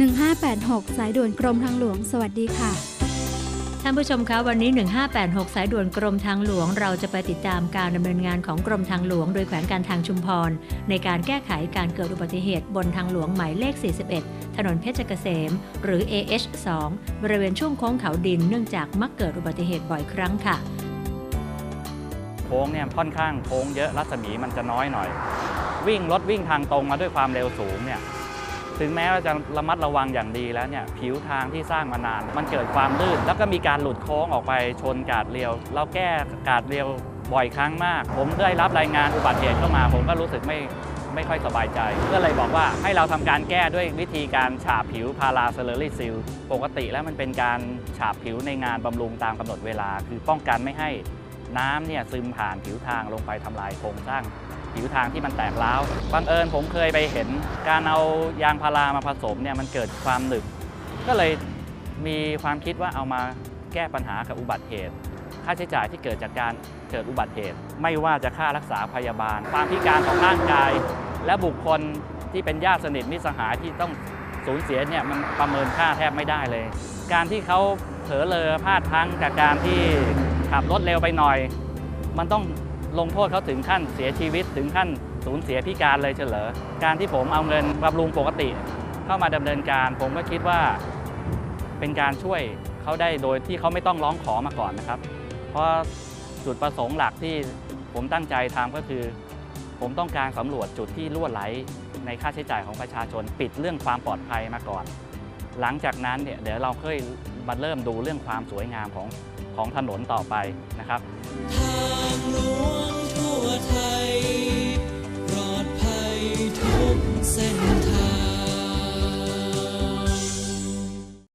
1586 สายด่วนกรมทางหลวง สวัสดีค่ะ ท่านผู้ชมคะวันนี้ 1586 สายด่วนกรมทางหลวง เราจะไปติดตามการดำเนินงานของกรมทางหลวง โดยแขวงการทางชุมพร ในการแก้ไขการเกิดอุบัติเหตุบนทางหลวงหมายเลข 41 ถนนเพชรเกษม หรือ AH 2 บริเวณช่วงโค้งเขาดินเนื่องจากมักเกิดอุบัติเหตุบ่อยครั้งค่ะโค้งเนี่ยค่อนข้างโค้งเยอะรัศมีมันจะน้อยหน่อย วิ่งรถวิ่งทางตรงมาด้วยความเร็วสูงเนี่ย ถึงแม้ว่าจะระมัดระวังอย่างดีแล้วเนี่ยผิวทางที่สร้างมานาน มันเกิดความลื่น แล้วก็มีการหลุดโค้งออกไปชนกาดเรียว เราแก้กาดเรียวบ่อยครั้งมาก ผมได้รับรายงานอุบัติเหตุเข้ามา ผมก็รู้สึกไม่ไม่ค่อยสบายใจ ก็เลยบอกว่าให้เราทำการแก้ด้วยวิธีการฉาบผิวพาราเซเลอรี่ซิลปกติแล้วมันเป็นการฉาบผิวในงานบำรุงตามกำหนดเวลา คือป้องกันไม่ให้น้ำเนี่ยซึมผ่านผิวทางลงไปทำลายโครงสร้าง ผิวทางที่มันแตกร้าวบังเอิญผมเคยไปเห็น การเอายางพารามาผสมเนี่ยมันเกิดความหนึบก็เลยมีความคิดว่าเอามาแก้ปัญหากับอุบัติเหตุ ค่าใช้จ่ายที่เกิดจากการเกิดอุบัติเหตุ ไม่ว่าจะค่ารักษาพยาบาล ความพิการของร่างกาย และบุคคลที่เป็นญาติสนิทมิตรสหายที่ต้องสูญเสียเนี่ยมันประเมินค่าแทบไม่ได้เลย การที่เขาเผลอเลอพลาดพลั้งจากการที่ขับรถเร็วไปหน่อย มันต้อง ลงโทษเขาถึงขั้นเสียชีวิตถึงขั้นสูญเสียพิการเลยเฉลอการที่ผมเอาเงินบำรุงปกติ เข้ามาดำเนินการ ผมก็คิดว่าเป็นการช่วยเขาได้โดยที่เขาไม่ต้องร้องขอมาก่อนนะครับ เพราะจุดประสงค์หลักที่ผมตั้งใจทำก็คือ ผมต้องการสำรวจจุดที่รั่วไหลในค่าใช้จ่ายของประชาชนปิดเรื่องความปลอดภัยมาก่อน หลังจากนั้นเนี่ยเดี๋ยวเราค่อย มาเริ่มดูเรื่องความสวยงามของของถนนต่อไปนะครับ ทางหลวงทั่วไทย